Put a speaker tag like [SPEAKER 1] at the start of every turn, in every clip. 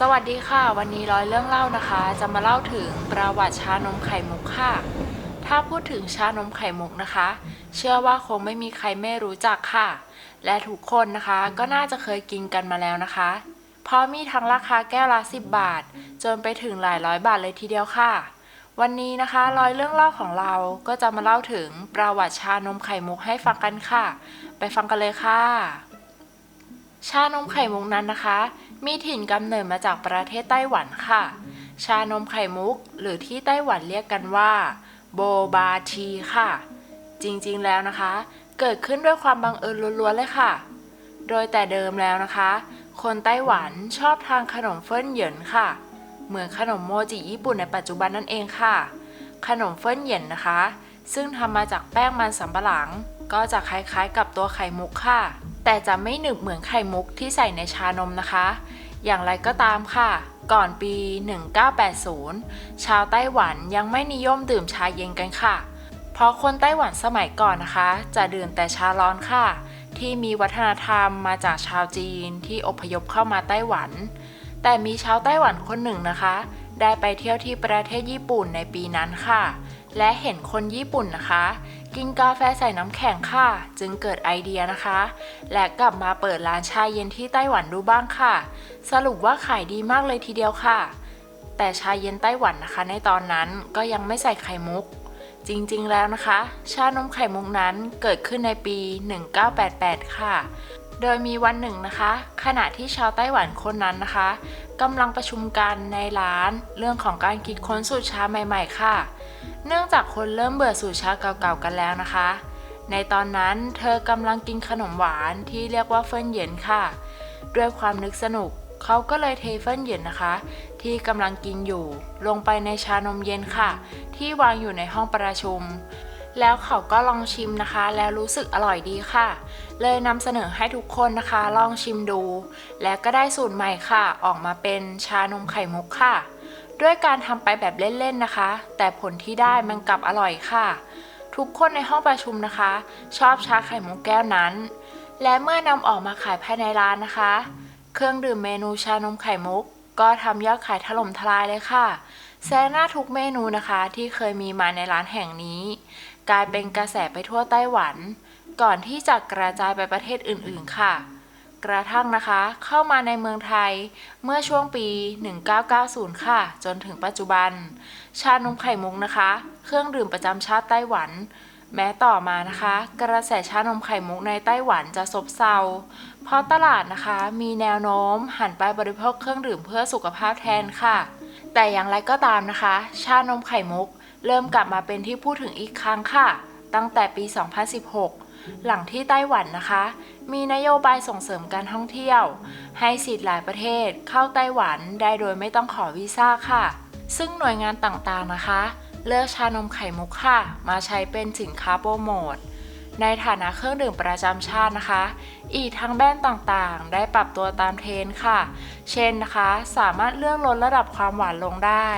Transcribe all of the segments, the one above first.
[SPEAKER 1] สวัสดีค่ะ วันนี้ร้อยเรื่องเล่านะคะ จะมาเล่าถึงประวัติชานมไข่มุกค่ะ ถ้าพูดถึงชานมไข่มุกนะคะ เชื่อว่าคงไม่มีใครไม่รู้จักค่ะ และทุกคนนะคะก็น่าจะเคยกินกันมาแล้วนะคะ เพราะมีทั้งราคาแก้วละ 10 บาท จนไปถึงหลายร้อยบาทเลยทีเดียวค่ะ วันนี้นะคะร้อยเรื่องเล่าของเราก็จะมาเล่าถึงประวัติชานมไข่มุกให้ฟังกันค่ะ ไปฟังกันเลยค่ะ ชานมไข่มุกนั้นนะคะ มีถิ่นกำเนิดมาจากประเทศไต้หวันค่ะ ชานมไข่มุก หรือที่ไต้หวันเรียกกันว่า โบบาทีค่ะ จริงๆแล้วนะคะ เกิดขึ้นด้วยความบังเอิญล้วนๆเลยค่ะ โดยแต่เดิมแล้วนะคะ คนไต้หวันชอบทานขนมเฟิ่นเหยินค่ะ เหมือนขนมโมจิญี่ปุ่นในปัจจุบันนั่นเองค่ะ ขนมเฟิ่นเหยินนะคะ ซึ่งทำมาจากแป้งมันสำปะหลัง ก็จะคล้ายๆกับตัวไข่มุกค่ะ แต่จะไม่หนึบเหมือนไข่มุกที่ใส่ในชานมนะคะ อย่างไรก็ตามค่ะ ก่อนปี 1980 ชาวไต้หวันยังไม่นิยมดื่มชาเย็นกันค่ะ เพราะคนไต้หวันสมัยก่อนนะคะ จะดื่มแต่ชาร้อนค่ะ ที่มีวัฒนธรรมมาจากชาวจีนที่อพยพเข้ามาไต้หวัน แต่มีชาวไต้หวันคนหนึ่งนะคะ ได้ไปเที่ยวที่ประเทศญี่ปุ่นในปีนั้นค่ะ และเห็นคนญี่ปุ่นนะคะ กินกาแฟใส่น้ำแข็งค่ะ จึงเกิดไอเดียนะคะ และกลับมาเปิดร้านชาเย็นที่ไต้หวันดูบ้างค่ะ สรุปว่าขายดีมากเลยทีเดียวค่ะ แต่ชาเย็นไต้หวันนะคะ ในตอนนั้นก็ยังไม่ใส่ไข่มุก จริงๆแล้วนะคะ ชานมไข่มุกนั้นเกิดขึ้นในปี 1988 ค่ะโดยมีวันหนึ่งนะคะ ขณะที่ชาวไต้หวันคนนั้นนะคะกำลังประชุมกันในร้านเรื่องของการคิดค้นสูตรชาใหม่ ๆ ค่ะ เนื่องจากคนเริ่มเบื่อสูตรชาเก่าๆกันแล้วนะคะ ในตอนนั้นเธอกำลังกินขนมหวานที่เรียกว่าเฟินเหยินค่ะ ด้วยความนึกสนุกเขาก็เลยเทเฟินเหยินนะคะ ที่กำลังกินอยู่ลงไปในชานมเย็นค่ะ ที่วางอยู่ในห้องประชุม แล้วเขาก็ลองชิมนะคะ แล้วรู้สึกอร่อยดีค่ะ เลยนำเสนอให้ทุกคนนะคะ ลองชิมดู และก็ได้สูตรใหม่ค่ะ ออกมาเป็นชานมไข่มุกค่ะ ด้วยการทำไปแบบเล่นๆนะคะ แต่ผลที่ได้มันกลับอร่อยค่ะ ทุกคนในห้องประชุมนะคะ ชอบชาไข่มุกแก้วนั้น และเมื่อนำออกมาขายภายในร้านนะคะ เครื่องดื่มเมนูชานมไข่มุก ก็ทำยอดขายถล่มทลายเลยค่ะแซงหน้าทุกเมนูนะคะที่เคยมีมาในร้านแห่งนี้ กลายเป็นกระแสไปทั่วไต้หวัน ก่อนที่จะกระจายไปประเทศอื่นๆค่ะ กระทั่งนะคะเข้ามาในเมืองไทยเมื่อช่วงปี 1990 ค่ะ จนถึงปัจจุบัน ชานมไข่มุกนะคะ เครื่องดื่มประจำชาติไต้หวัน แม้ต่อมานะคะ กระแสชานมไข่มุกในไต้หวันจะซบเซา เพราะตลาดนะคะมีแนวโน้มหันไปบริโภคเครื่องดื่มเพื่อสุขภาพแทนค่ะ แต่อย่างไรก็ตามนะคะ ชานมไข่มุก เริ่มกลับมาเป็นที่พูดถึงอีกครั้งค่ะ ตั้งแต่ปี 2016 หลังที่ไต้หวันนะคะ มีนโยบายส่งเสริมการท่องเที่ยว ให้สิทธิ์หลายประเทศเข้าไต้หวันได้โดยไม่ต้องขอวีซ่าค่ะ ซึ่งหน่วยงานต่างๆนะคะ เลือกชานมไข่มุกค่ะ มาใช้เป็นสินค้าโปรโมทในฐานะเครื่องดื่มประจำชาตินะคะ อีกทั้งแบรนด์ต่างๆ ได้ปรับตัวตามเทรนค่ะ เช่นนะคะ สามารถเลือกลดระดับความหวานลงได้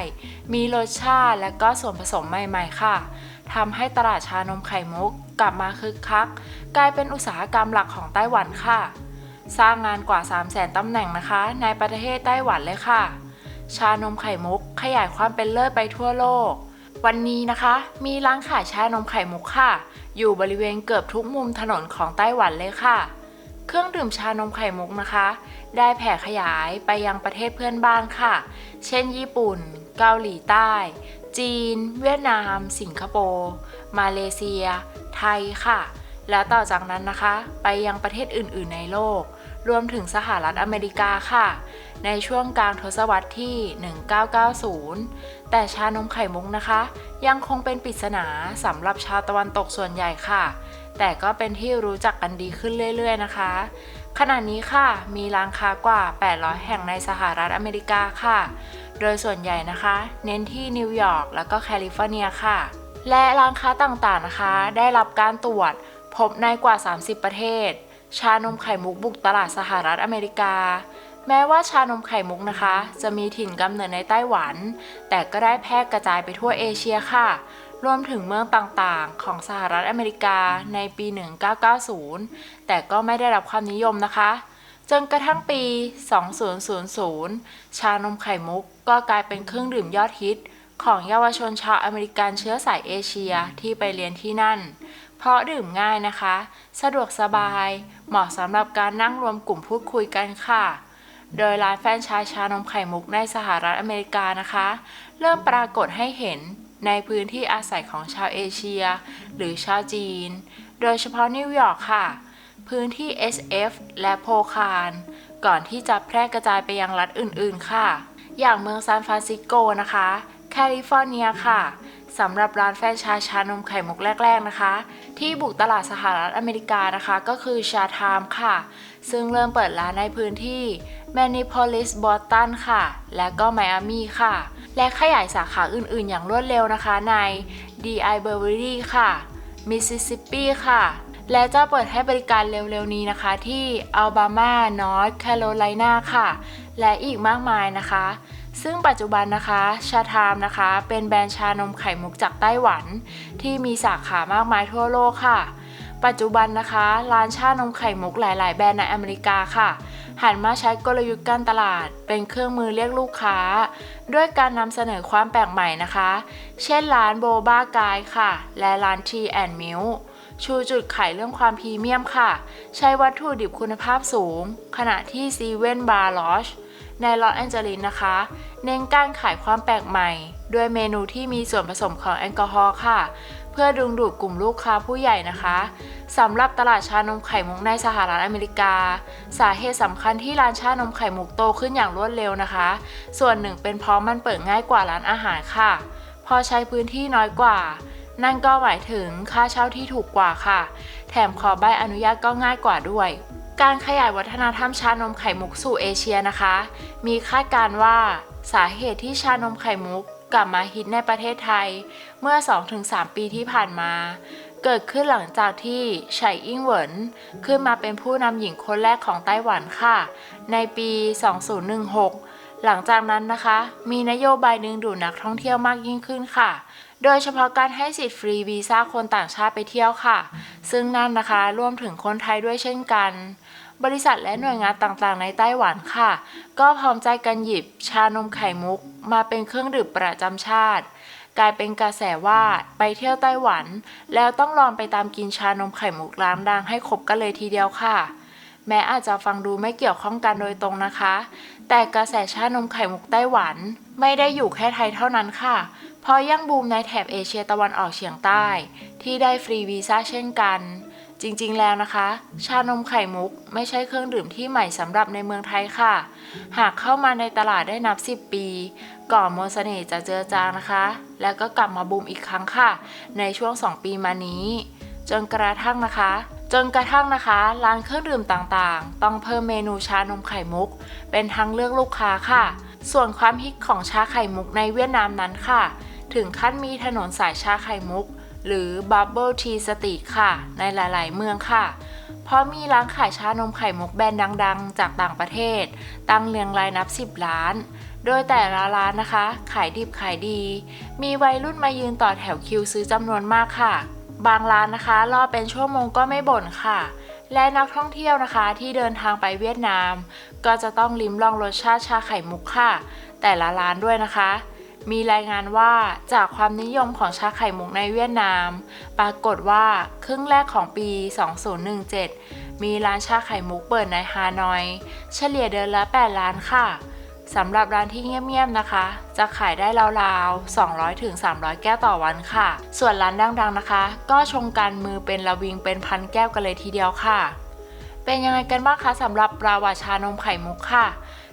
[SPEAKER 1] มีรสชาติและก็ส่วนผสมใหม่ๆค่ะ ทำให้ตลาดชานมไข่มุก กลับมาคึกคัก กลายเป็นอุตสาหกรรมหลักของไต้หวันค่ะ สร้างงานกว่า 3 0 0แสนตำแหน่งนะคะ ในประเทศไต้หวันเลยค่ะ ชานมไข่มุกขยายความเป็นเลิศไปทั่วโลก วันนี้นะคะ มีร้านขายชานมไข่มุกค่ะ อยู่บริเวณเกือบทุกมุมถนนของไต้หวันเลยค่ะเครื่องดื่มชานมไข่มุกนะคะ ได้แผ่ขยายไปยังประเทศเพื่อนบ้านค่ะ เช่นญี่ปุ่น เกาหลีใต้ จีน เวียดนาม สิงคโปร์ มาเลเซีย ไทยค่ะ และต่อจากนั้นนะคะ ไปยังประเทศอื่น ๆ ในโลก รวมถึงสหรัฐอเมริกาค่ะ ในช่วงกลางทศวรรษที่ 1990 แต่ชานมไข่มุกนะคะ ยังคงเป็นปริศนาสำหรับชาวตะวันตกส่วนใหญ่ค่ะ แต่ก็เป็นที่รู้จักกันดีขึ้นเรื่อย ๆ นะคะขณะนี้ค่ะ มีร้านค้ากว่า 800 แห่งในสหรัฐอเมริกาค่ะ โดยส่วนใหญ่นะคะ เน้นที่นิวยอร์กแล้วก็แคลิฟอร์เนียค่ะ และร้านค้าต่างๆนะคะ ได้รับการตรวจ พบในกว่า 30 ประเทศ ชานมไข่มุกบุกตลาดสหรัฐอเมริกา แม้ว่าชานมไข่มุกนะคะ จะมีถิ่นกำเนิดในไต้หวัน แต่ก็ได้แพร่กระจายไปทั่วเอเชียค่ะรวมถึงเมืองต่างๆ ของสหรัฐอเมริกาในปี 1990 แต่ก็ไม่ได้รับความนิยมนะคะ จนกระทั่งปี 2000 ชานมไข่มุกก็กลายเป็นเครื่องดื่มยอดฮิต ของเยาวชนชาวอเมริกันเชื้อสายเอเชียที่ไปเรียนที่นั่น เพราะดื่มง่ายนะคะ สะดวกสบาย เหมาะสำหรับการนั่งรวมกลุ่มพูดคุยกันค่ะ โดยร้านแฟนชส์ชานมไข่มุกในสหรัฐอเมริกานะคะ เริ่มปรากฏให้เห็นในพื้นที่อาศัยของชาวเอเชีย หรือชาวจีน โดยเฉพาะนิวยอร์กค่ะ พื้นที่ SF และโพคาร ก่อนที่จะแพร่กระจายไปยังรัฐอื่นๆ ค่ะ อย่างเมืองซานฟรานซิสโกนะคะ แคลิฟอร์เนียค่ะสำหรับร้านแฟรนไชส์ชานมไข่มุกแรก ๆนะคะ ที่บุกตลาดสหรัฐอเมริกานะคะ ก็คือชาไทม์ค่ะ ซึ่งเริ่มเปิดร้านในพื้นที่แมนนิโพลิสบอสตันค่ะ และก็ไมอามีค่ะ และขยายสาขาอื่นๆ อย่างรวดเร็วนะคะใน D.I. b e r r y ค่ะมิสซิสซิปปีค่ะ และจะเปิดให้บริการเร็วๆนี้นะคะที่อัลบามานอร์ทแคโรไลนาค่ะ และอีกมากมายนะคะ ซึ่งปัจจุบันนะคะชาไทม์นะคะ เป็นแบรนด์ชานมไข่มุกจากไต้หวัน ที่มีสาขามากมายทั่วโลกค่ะ ปัจจุบันนะคะ ร้านชานมไข่มุกหลาย ๆ แบรนด์ในอเมริกาค่ะหันมาใช้กลยุทธ์การตลาด เป็นเครื่องมือเรียกลูกค้า ด้วยการนำเสนอความแปลกใหม่นะคะ เช่นร้านโบบ้ากายค่ะ และร้านทีแอนมิล ชูจุดขายเรื่องความพรีเมียมค่ะ ใช้วัตถุดิบคุณภาพสูง ขณะที่ซีเว่นบาร์ลอชในลอสแอนเจลิสนะคะ เน้นการขายความแปลกใหม่ ด้วยเมนูที่มีส่วนผสมของแอลกอฮอล์ค่ะ เพื่อดึงดูดกลุ่มลูกค้าผู้ใหญ่นะคะสำหรับตลาดชานมไข่มุกในสหรัฐอเมริกา สาเหตุสำคัญที่ร้านชานมไข่มุกโตขึ้นอย่างรวดเร็วนะคะ ส่วนหนึ่งเป็นเพราะมันเปิดง่ายกว่าร้านอาหารค่ะ พอใช้พื้นที่น้อยกว่า นั่นก็หมายถึงค่าเช่าที่ถูกกว่าค่ะ แถมขอใบอนุญาตก็ง่ายกว่าด้วย การขยายวัฒนธรรมชานมไข่มุกสู่เอเชียนะคะ มีคาดการว่าสาเหตุที่ชานมไข่มุกกลับมาฮิตในประเทศไทย เมื่อ 2-3 ปีที่ผ่านมา เกิดขึ้นหลังจากที่ไฉอิงเหวินขึ้นมาเป็นผู้นำหญิงคนแรกของไต้หวันค่ะ ในปี 2016 หลังจากนั้นนะคะ มีนโยบายดึงดูดนักท่องเที่ยวมากยิ่งขึ้นค่ะ โดยเฉพาะการให้สิทธิ์ฟรีวีซ่าคนต่างชาติไปเที่ยวค่ะ ซึ่งนั่นนะคะรวมถึงคนไทยด้วยเช่นกัน บริษัทและหน่วยงานต่างๆ ในไต้หวันค่ะ ก็พร้อมใจกันหยิบชานมไข่มุก มาเป็นเครื่องดื่มประจำชาติ กลายเป็นกระแสว่าไปเที่ยวไต้หวัน แล้วต้องลองไปตามกินชานมไข่มุกร้านดังให้ครบกันเลยทีเดียวค่ะ แม้อาจจะฟังดูไม่เกี่ยวข้องกันโดยตรงนะคะ แต่กระแสชานมไข่มุกไต้หวัน ไม่ได้อยู่แค่ไทยเท่านั้นค่ะเพราะยังบูมในแถบเอเชียตะวันออกเฉียงใต้ ที่ได้ฟรีวีซ่าเช่นกัน จริงๆแล้วนะคะ ชานมไข่มุกไม่ใช่เครื่องดื่มที่ใหม่สำหรับในเมืองไทยค่ะ หากเข้ามาในตลาดได้นับ 10 ปี ก่อนมนต์เสน่ห์จะเจือจางนะคะ แล้วก็กลับมาบูมอีกครั้งค่ะ ในช่วง 2 ปีมานี้ จนกระทั่งนะคะ จนกระทั่งนะคะ ร้านเครื่องดื่มต่างๆ ต้องเพิ่มเมนูชานมไข่มุก เป็นทางเลือกลูกค้าค่ะ ส่วนความฮิตของชาไข่มุกในเวียดนามนั้นค่ะ ถึงขั้นมีถนนสายชาไข่มุก หรือ Bubble Tea Street ค่ะ ในหลายๆ เมืองค่ะ เพราะมีร้านขายชานมไข่มุกแบรนด์ดังๆ จากต่างประเทศ ตั้งเรียงรายนับ 10ล้าน โดยแต่ละร้านนะคะ ขายดิบขายดี มีวัยรุ่นมายืนต่อแถวคิวซื้อจำนวนมากค่ะ บางร้านนะคะรอเป็นชั่วโมงก็ไม่บ่นค่ะ และนักท่องเที่ยวนะคะที่เดินทางไปเวียดนาม ก็จะต้องลิ้มลองรสชาติชาไข่มุกค่ะ แต่ละร้านด้วยนะคะ มีรายงานว่าจากความนิยมของชาไข่มุกในเวียดนาม ปรากฏว่าครึ่งแรกของปี 2017 มีร้านชาไข่มุกเปิดในฮานอย เฉลี่ยเดือนละ8ล้านค่ะ สำหรับร้านที่เงียบๆนะคะ จะขายได้ราวๆ 200ถึง300 แก้วต่อวันค่ะ ส่วนร้านดังๆนะคะ ก็ชงกันมือเป็นระวิงเป็นพันแก้วกันเลยทีเดียวค่ะ เป็นยังไงกันบ้างคะสำหรับปราวัชานมไข่มุกค่ะ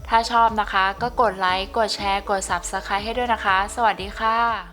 [SPEAKER 1] ถ้าชอบนะคะก็กดไลค์ กดแชร์ กด Subscribe ให้ด้วยนะคะ สวัสดีค่ะ